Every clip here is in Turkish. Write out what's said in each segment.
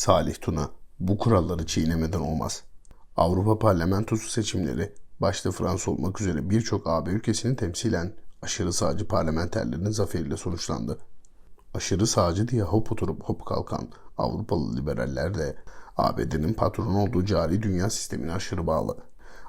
Salih Tuna, bu kuralları çiğnemeden olmaz. Avrupa Parlamentosu seçimleri, başta Fransa olmak üzere birçok AB ülkesini temsilen aşırı sağcı parlamenterlerin zaferiyle sonuçlandı. Aşırı sağcı diye hop oturup hop kalkan Avrupalı liberaller de ABD'nin patronu olduğu cari dünya sistemine aşırı bağlı.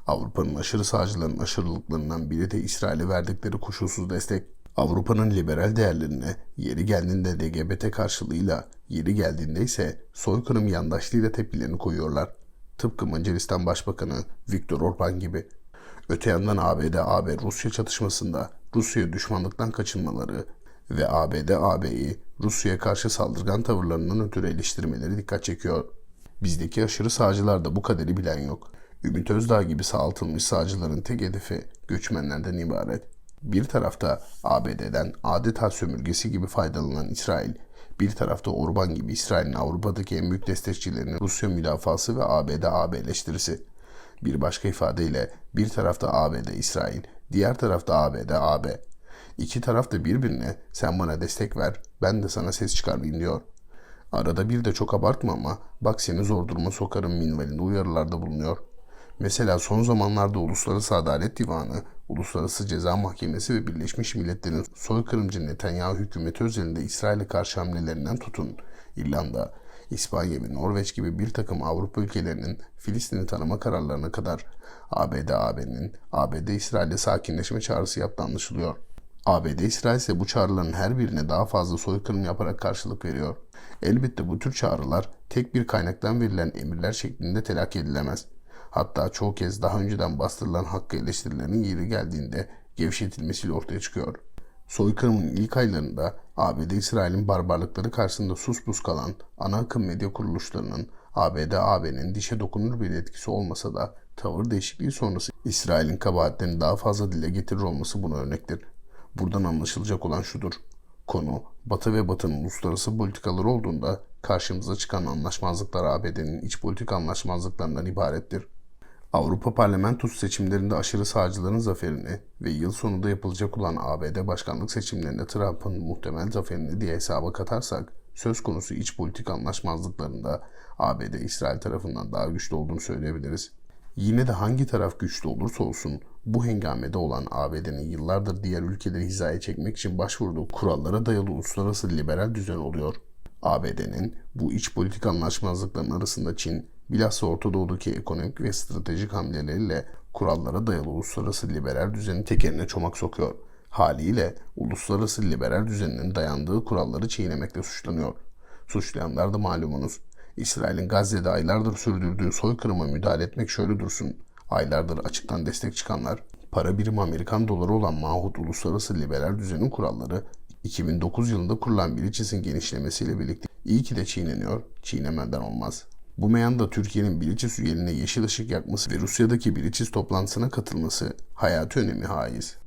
Avrupa'nın aşırı sağcıların aşırılıklarından biri de İsrail'e verdikleri koşulsuz destek. Avrupa'nın liberal değerlerine yeri geldiğinde LGBT karşılığıyla, yeri geldiğinde ise soykırım yandaşlığıyla tepkilerini koyuyorlar. Tıpkı Macaristan Başbakanı Viktor Orban gibi. Öte yandan ABD-AB Rusya çatışmasında Rusya'ya düşmanlıktan kaçınmaları ve ABD-AB'yi Rusya'ya karşı saldırgan tavırlarından ötürü eleştirmeleri dikkat çekiyor. Bizdeki aşırı sağcılar da bu kaderi bilen yok. Ümit Özdağ gibi sağaltılmış sağcıların tek hedefi göçmenlerden ibaret. Bir tarafta ABD'den adeta sömürgesi gibi faydalanan İsrail, bir tarafta Orban gibi İsrail'in Avrupa'daki en büyük destekçilerinin Rusya müdafası ve ABD-AB eleştirisi. Bir başka ifadeyle bir tarafta ABD-İsrail, diğer tarafta ABD-AB. İki taraf da birbirine sen bana destek ver, ben de sana ses çıkarmayayım diyor. Arada bir de çok abartma ama bak seni zor duruma sokarım minvalinde uyarılarda bulunuyor. Mesela son zamanlarda Uluslararası Adalet Divanı, Uluslararası Ceza Mahkemesi ve Birleşmiş Milletler'in soykırımcı Netanyahu hükümeti özelinde İsrail'e karşı hamlelerinden tutun, İrlanda, İspanya ve Norveç gibi bir takım Avrupa ülkelerinin Filistin'i tanıma kararlarına kadar ABD-AB'nin ABD-İsrail'e sakinleşme çağrısı yaptığı anlaşılıyor. ABD-İsrail ise bu çağrıların her birine daha fazla soykırım yaparak karşılık veriyor. Elbette bu tür çağrılar tek bir kaynaktan verilen emirler şeklinde telakki edilemez. Hatta çoğu kez daha önceden bastırılan hakkı eleştirilerinin yeri geldiğinde gevşetilmesiyle ortaya çıkıyor. Soykırımın ilk aylarında ABD İsrail'in barbarlıkları karşısında sus pus kalan ana akım medya kuruluşlarının ABD-AB'nin dişe dokunur bir etkisi olmasa da tavır değişikliği sonrası İsrail'in kabahatlerini daha fazla dile getirir olması buna örnektir. Buradan anlaşılacak olan şudur. Konu Batı ve Batı'nın uluslararası politikaları olduğunda karşımıza çıkan anlaşmazlıklar ABD'nin iç politika anlaşmazlıklarından ibarettir. Avrupa Parlamentosu seçimlerinde aşırı sağcıların zaferini ve yıl sonunda yapılacak olan ABD başkanlık seçimlerinde Trump'ın muhtemel zaferini diye hesaba katarsak, söz konusu iç politik anlaşmazlıklarında ABD İsrail tarafından daha güçlü olduğunu söyleyebiliriz. Yine de hangi taraf güçlü olursa olsun bu hengamede olan ABD'nin yıllardır diğer ülkeleri hizaya çekmek için başvurduğu kurallara dayalı uluslararası liberal düzen oluyor. ABD'nin bu iç politik anlaşmazlıkların arasında Çin, bilhassa Orta Doğu'daki ekonomik ve stratejik hamleleriyle kurallara dayalı uluslararası liberal düzenin tekerine çomak sokuyor. Haliyle uluslararası liberal düzeninin dayandığı kuralları çiğnemekle suçlanıyor. Suçlayanlar da malumunuz. İsrail'in Gazze'de aylardır sürdürdüğü soykırıma müdahale etmek şöyle dursun. Aylardır açıktan destek çıkanlar, para birimi Amerikan doları olan mahut uluslararası liberal düzenin kuralları 2009 yılında kurulan Bilicis'in genişlemesiyle birlikte iyi ki de çiğneniyor, çiğnemeden olmaz. Bu meyanda Türkiye'nin Bilicis üyeliğine yeşil ışık yakması ve Rusya'daki Bilicis toplantısına katılması hayati önemi haiz.